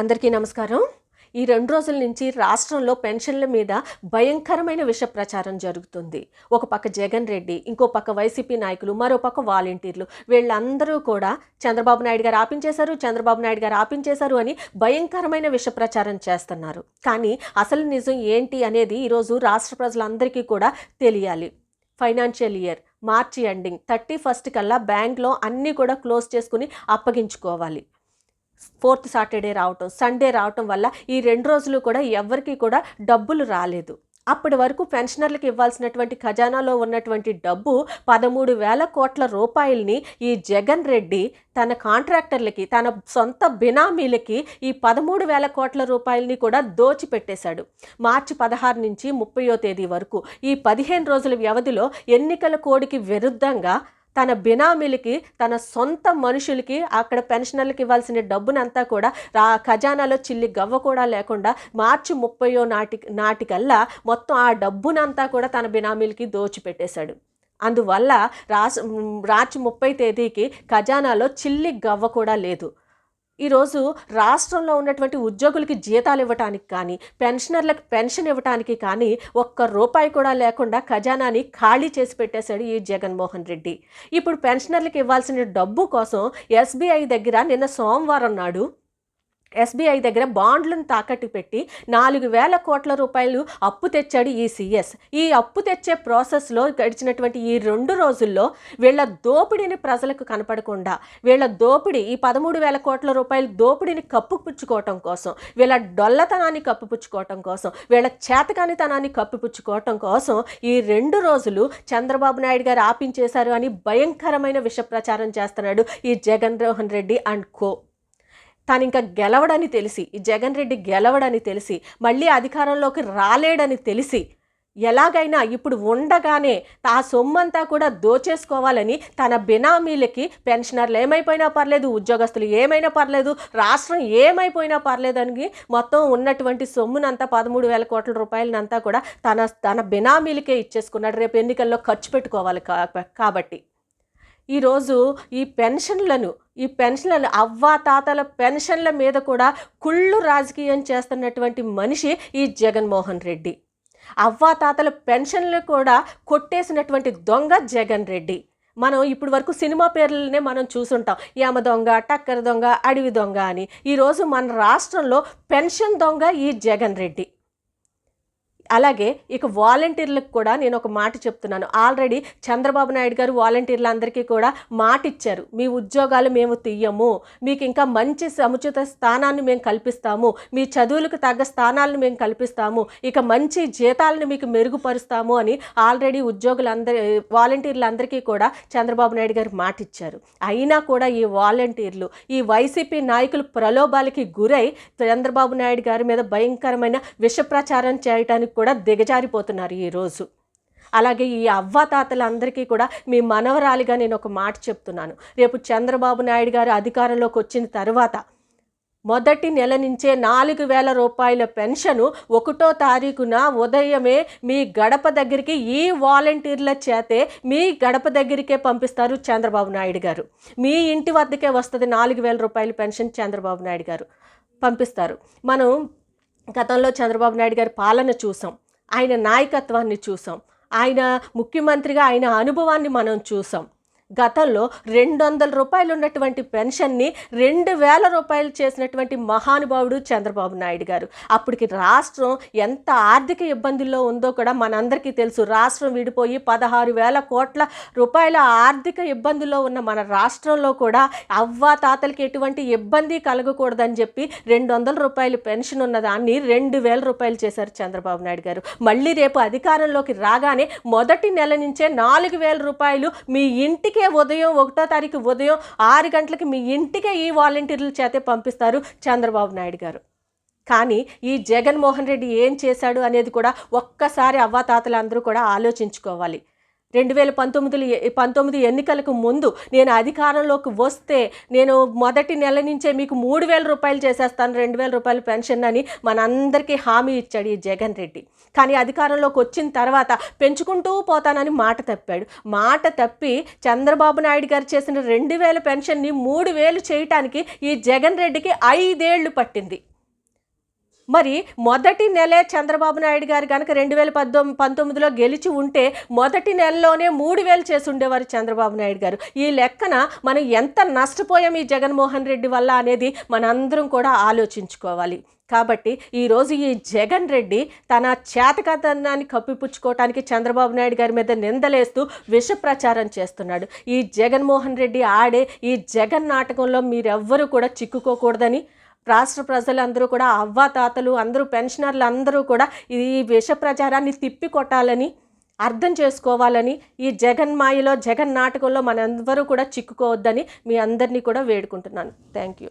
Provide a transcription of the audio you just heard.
అందరికీ నమస్కారం. ఈ రెండు రోజుల నుంచి రాష్ట్రంలో పెన్షన్ల మీద భయంకరమైన విష ప్రచారం జరుగుతుంది. ఒక పక్క జగన్ రెడ్డి ఇంకో పక్క వైసీపీ నాయకులు మరో పక్క వాలంటీర్లు. వీళ్ళందరూ కూడా చంద్రబాబు నాయుడు గారు ఆపించేశారు చంద్రబాబు నాయుడు గారు ఆపించేశారు అని భయంకరమైన విష ప్రచారం చేస్తున్నారు. కానీ అసలు నిజం ఏంటి అనేది ఈరోజు రాష్ట్ర ప్రజలందరికీ కూడా తెలియాలి. Financial year March ending thirty first కల్లా బ్యాంక్లో అన్నీ కూడా క్లోజ్ చేసుకుని అప్పగించుకోవాలి. ఫోర్త్ సాటర్డే రావటం సండే రావటం వల్ల ఈ రెండు రోజులు కూడా ఎవరికి కూడా డబ్బులు రాలేదు. అప్పటి వరకు పెన్షనర్లకు ఇవ్వాల్సినటువంటి ఖజానాలో ఉన్నటువంటి డబ్బు పదమూడు వేల కోట్ల రూపాయల్ని ఈ జగన్ రెడ్డి తన కాంట్రాక్టర్లకి తన సొంత బినామీలకి ఈ పదమూడు వేల కోట్ల రూపాయలని కూడా దోచిపెట్టేశాడు. మార్చి పదహారు నుంచి ముప్పయో తేదీ వరకు ఈ పదిహేను రోజుల వ్యవధిలో ఎన్నికల కోడికి విరుద్ధంగా తన బినామీలకి తన సొంత మనుషులకి అక్కడ పెన్షనర్లకు ఇవ్వాల్సిన డబ్బునంతా కూడా రా ఖజానాలో చిల్లి గవ్వ కూడా లేకుండా మార్చి ముప్పయో నాటి నాటికల్లా మొత్తం ఆ డబ్బునంతా కూడా తన బినామీలకి దోచిపెట్టేశాడు. అందువల్ల రాస్ మార్చి ముప్పై తేదీకి ఖజానాలో చిల్లి గవ్వ కూడా లేదు. ఈరోజు రాష్ట్రంలో ఉన్నటువంటి ఉద్యోగులకి జీతాలు ఇవ్వటానికి కానీ పెన్షనర్లకు పెన్షన్ ఇవ్వటానికి కానీ ఒక్క రూపాయి కూడా లేకుండా ఖజానాని ఖాళీ చేసి పెట్టేశాడు ఈ జగన్మోహన్ రెడ్డి. ఇప్పుడు పెన్షనర్లకు ఇవ్వాల్సిన డబ్బు కోసం ఎస్బీఐ దగ్గర నిన్న సోమవారం నాడు ఎస్బీఐ దగ్గర బాండ్లను తాకట్టు పెట్టి నాలుగు వేల కోట్ల రూపాయలు అప్పు తెచ్చాడు ఈ సిఎస్. ఈ అప్పు తెచ్చే ప్రాసెస్లో గడిచినటువంటి ఈ రెండు రోజుల్లో వీళ్ళ దోపిడీని ప్రజలకు కనపడకుండా వీళ్ళ దోపిడీ ఈ పదమూడు వేల కోట్ల రూపాయల దోపిడీని కప్పుపుచ్చుకోవటం కోసం వీళ్ళ డొల్లతనాన్ని కప్పుపుచ్చుకోవటం కోసం వీళ్ళ చేతకానితనాన్ని కప్పుపుచ్చుకోవటం కోసం ఈ రెండు రోజులు చంద్రబాబు నాయుడు గారు ఆపించేశారు అని భయంకరమైన విష ప్రచారం చేస్తున్నాడు ఈ జగన్ మోహన్ రెడ్డి అండ్ కో. తాను ఇంకా గెలవడని తెలిసి ఈ జగన్ రెడ్డి గెలవడని తెలిసి మళ్ళీ అధికారంలోకి రాలేడని తెలిసి ఎలాగైనా ఇప్పుడు ఉండగానే ఆ సొమ్మంతా కూడా దోచేసుకోవాలని తన బినామీలకి పెన్షనర్లు ఏమైపోయినా పర్లేదు ఉద్యోగస్తులు ఏమైనా పర్లేదు రాష్ట్రం ఏమైపోయినా పర్లేదని మొత్తం ఉన్నటువంటి సొమ్మునంతా పదమూడు వేల కోట్ల రూపాయలనంతా కూడా తన తన బినామీలకే ఇచ్చేసుకున్నాడు. రేపు ఎన్నికల్లో ఖర్చు పెట్టుకోవాలి కా- కాబట్టి. ఈరోజు ఈ పెన్షన్లను ఈ పెన్షన్లను అవ్వా తాతల పెన్షన్ల మీద కూడా కుళ్ళు రాజకీయం చేస్తున్నటువంటి మనిషి ఈ జగన్మోహన్ రెడ్డి. అవ్వా తాతల పెన్షన్లు కూడా కొట్టేసినటువంటి దొంగ జగన్ రెడ్డి. మనం ఇప్పుడు వరకు సినిమా పేర్లనే మనం చూసుంటాం. యమ దొంగ టక్కర దొంగ అడవి దొంగ అని. ఈరోజు మన రాష్ట్రంలో పెన్షన్ దొంగ ఈ జగన్ రెడ్డి. అలాగే ఇక వాలంటీర్లకు కూడా నేను ఒక మాట చెప్తున్నాను. ఆల్రెడీ చంద్రబాబు నాయుడు గారు వాలంటీర్లందరికీ కూడా మాట ఇచ్చారు. మీ ఉద్యోగాలు మేము తీయము. మీకు ఇంకా మంచి సముచిత స్థానాన్ని మేము కల్పిస్తాము. మీ చదువులకు తగ్గ స్థానాలను మేము కల్పిస్తాము. ఇక మంచి జీతాలను మీకు మెరుగుపరుస్తాము అని ఆల్రెడీ ఉద్యోగులందరి వాలంటీర్లందరికీ కూడా చంద్రబాబు నాయుడు గారు మాట ఇచ్చారు. అయినా కూడా ఈ వాలంటీర్లు ఈ వైసీపీ నాయకులు ప్రలోభాలకి గురై చంద్రబాబు నాయుడు గారి మీద భయంకరమైన విష ప్రచారం చేయడానికి కూడా దిగజారిపోతున్నారు ఈరోజు అలాగే ఈ అవ్వాతాతలందరికీ కూడా మీ మనవరాలిగా నేను ఒక మాట చెప్తున్నాను. రేపు చంద్రబాబు నాయుడు గారు అధికారంలోకి వచ్చిన తర్వాత మొదటి నెల నుంచే నాలుగు వేల రూపాయల పెన్షను ఒకటో తారీఖున ఉదయమే మీ గడప దగ్గరికి ఈ వాలంటీర్ల చేతే మీ గడప దగ్గరికే పంపిస్తారు చంద్రబాబు నాయుడు గారు. మీ ఇంటి వద్దకే వస్తుంది నాలుగు వేల రూపాయల పెన్షన్ చంద్రబాబు నాయుడు గారు పంపిస్తారు. మనం గతంలో చంద్రబాబు నాయుడు గారి పాలన చూసాం. ఆయన నాయకత్వాన్ని చూసాం. ఆయన ముఖ్యమంత్రిగా ఆయన అనుభవాన్ని మనం చూసాం. గతంలో రెండు వందల రూపాయలు ఉన్నటువంటి పెన్షన్ని రెండు వేల రూపాయలు చేసినటువంటి మహానుభావుడు చంద్రబాబు నాయుడు గారు. అప్పటికి రాష్ట్రం ఎంత ఆర్థిక ఇబ్బందుల్లో ఉందో కూడా మనందరికీ తెలుసు. రాష్ట్రం విడిపోయి పదహారు వేల కోట్ల రూపాయల ఆర్థిక ఇబ్బందుల్లో ఉన్న మన రాష్ట్రంలో కూడా అవ్వా తాతలకి ఎటువంటి ఇబ్బంది కలగకూడదని చెప్పి రెండు వందల రూపాయలు పెన్షన్ ఉన్న దాన్ని రెండు వేల రూపాయలు చేశారు చంద్రబాబు నాయుడు గారు. మళ్ళీ రేపు అధికారంలోకి రాగానే మొదటి నెల నుంచే నాలుగు వేల రూపాయలు మీ ఇంటికి ఉదయం ఒకటో తారీఖు ఉదయం ఆరు గంటలకి మీ ఇంటికే ఈ వాలంటీర్ల చేతే పంపిస్తారు చంద్రబాబు నాయుడు గారు. కానీ ఈ జగన్మోహన్ రెడ్డి ఏం చేశాడు అనేది కూడా ఒక్కసారి అవ్వాతాతలందరూ కూడా ఆలోచించుకోవాలి. రెండు వేల పంతొమ్మిది పంతొమ్మిది ఎన్నికలకు ముందు నేను అధికారంలోకి వస్తే నేను మొదటి నెల నుంచే మీకు మూడు వేల రూపాయలు చేసేస్తాను రెండు వేల రూపాయల పెన్షన్ అని మనందరికీ హామీ ఇచ్చాడు ఈ జగన్ రెడ్డి. కానీ అధికారంలోకి వచ్చిన తర్వాత పెంచుకుంటూ పోతానని మాట తప్పాడు. మాట తప్పి చంద్రబాబు నాయుడు గారు చేసిన రెండు వేల పెన్షన్ని మూడు వేలు చేయటానికి ఈ జగన్ రెడ్డికి ఐదేళ్ళు పట్టింది. మరి మొదటి నెలే చంద్రబాబు నాయుడు గారు కనుక రెండు వేల పద్దొమ్మిది పంతొమ్మిదిలో గెలిచి ఉంటే మొదటి నెలలోనే మూడు వేలు చేసి ఉండేవారు చంద్రబాబు నాయుడు గారు. ఈ లెక్కన మనం ఎంత నష్టపోయాం ఈ జగన్మోహన్ రెడ్డి వల్ల అనేది మనందరం కూడా ఆలోచించుకోవాలి. కాబట్టి ఈరోజు ఈ జగన్ రెడ్డి తన చేతకతనాన్ని కప్పిపుచ్చుకోవటానికి చంద్రబాబు నాయుడు గారి మీద నిందలేస్తూ విష ప్రచారం చేస్తున్నాడు. ఈ జగన్మోహన్ రెడ్డి ఆడే ఈ జగన్ నాటకంలో మీరెవ్వరూ కూడా చిక్కుకోకూడదని రాష్ట్ర ప్రజలందరూ కూడా అవ్వాతాతలు అందరూ పెన్షనర్లు అందరూ కూడా ఈ విష ప్రచారాన్ని తిప్పికొట్టాలని అర్థం చేసుకోవాలని ఈ జగన్ మాయలో జగన్ నాటకంలో మనందరూ కూడా చిక్కుకోవద్దని మీ అందరినీ కూడా వేడుకుంటున్నాను. Thank you.